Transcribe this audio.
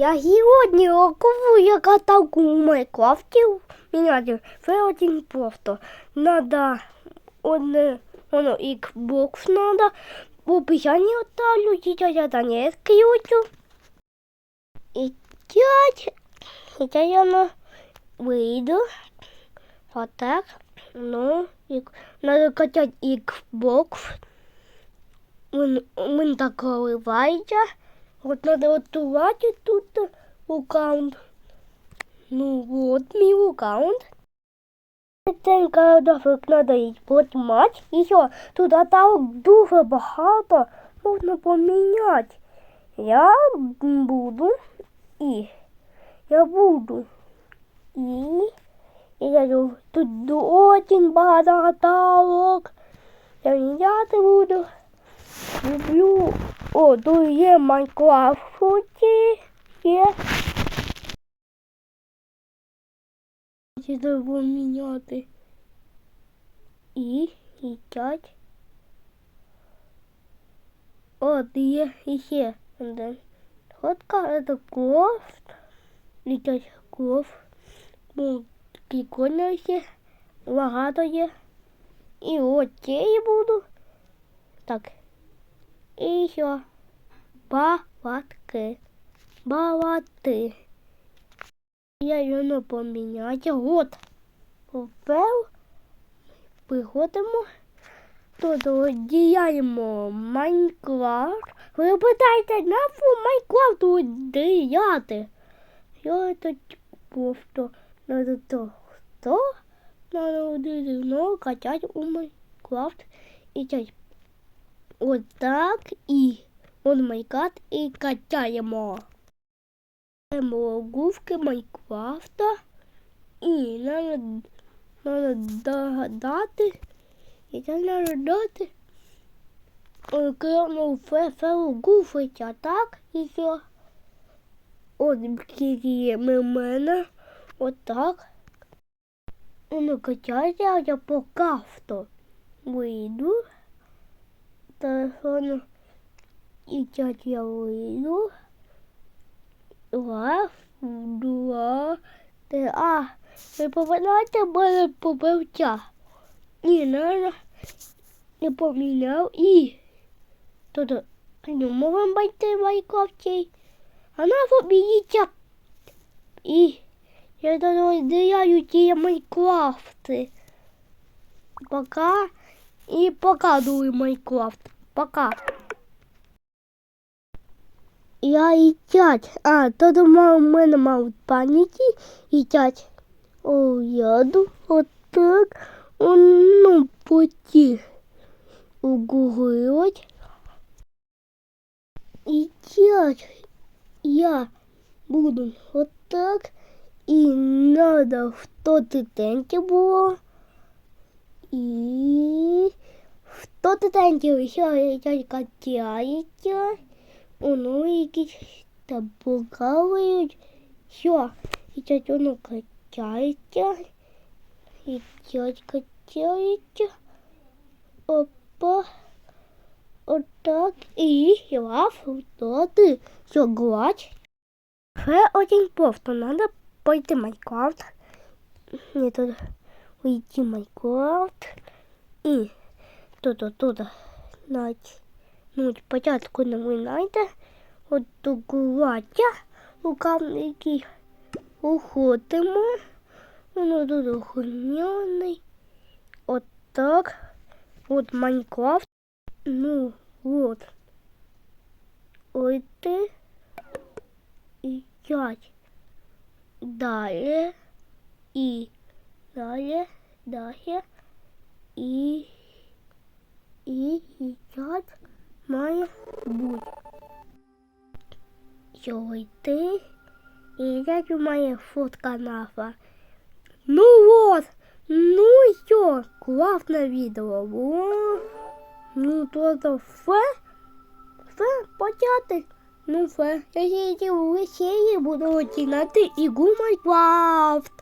Я сьогодні рокову я каталку у Майнкрафті міняти. Це один просто. Надо одне, воно Xbox надо. В описанні оставлю, сейчас я Даня включу. І тять, сейчас я на вийду. Вот так. Ну, і надо качать Xbox. Він, він так коливається. От надо готувати тут аккаунт. Ну вот мій аккаунт. Цей кадафик надо їй потімати. І що, тут аталок дуже багато. Можна поміняти. Я буду і я буду і і я тут дуже багато аталок. Я міняти буду. Люблю. О, тут є Майнкрафт. Є. Треба міняти? І, п'ять. О, ти є іще. Фотка це крофт. Літать крофт. Ну, прикольно ще. Багато є. І цієї буду. Так. І ще. Балатки. Балати. Я його поміняти. От. Попев. Приходимо. Тут діяємо Майнкрафт. Ви питаєте, нафу Майнкрафт діяти? Я тут просто надо то, хто? Надо давно качати у Майнкрафт і тять. От так і от Майнкрафт і качаємо. Логувки Майнкрафта і надо, надо догадати і це надо дати окремо фефелу гуфиця, так? І все. От в мене. Отак. Ну, качайте, а я по кафту вийду. Телефону і я вийду. Раз, два, три. А, ви попадаєте мене побивця. Ні, надо не поміняв і. Тобто, не можемо бачити в А на побіїться. І я дозволяю ті Майнкрафти. Пока. І показую Майнкрафт. Пока. Я і тять. А, то думав, у мене мав пам'яті і тять. О, яду. Отак. Ну, поті. Угуглить. І тять. Я буду отак. І надо в тоти тенті було. І в тоти тенті ще тятька тяється. Воно якісь там покавають. Що? І тятьоно качається. І тять качається. Опа. Отак. І я в тоти. Що гладь. Це очень просто. Надо пойти в Майнкрафт. Ні, тут уйти в Майнкрафт. І тут, тут, навіть, ну, спочатку не ви знаєте, от тут гладя, рукавники уходимо. Воно тут охороняний. От так. От Майнкрафт. Ну, от. Ой ти. І п'ять. Далі. І далі, далі. І і п'ять має бути. Що йти. І як має фотка нафа. Ну вот, ну що, класне відео було. Ну, то то все, все, почати. Ну все, я ще буду починати ігру Майнкрафт.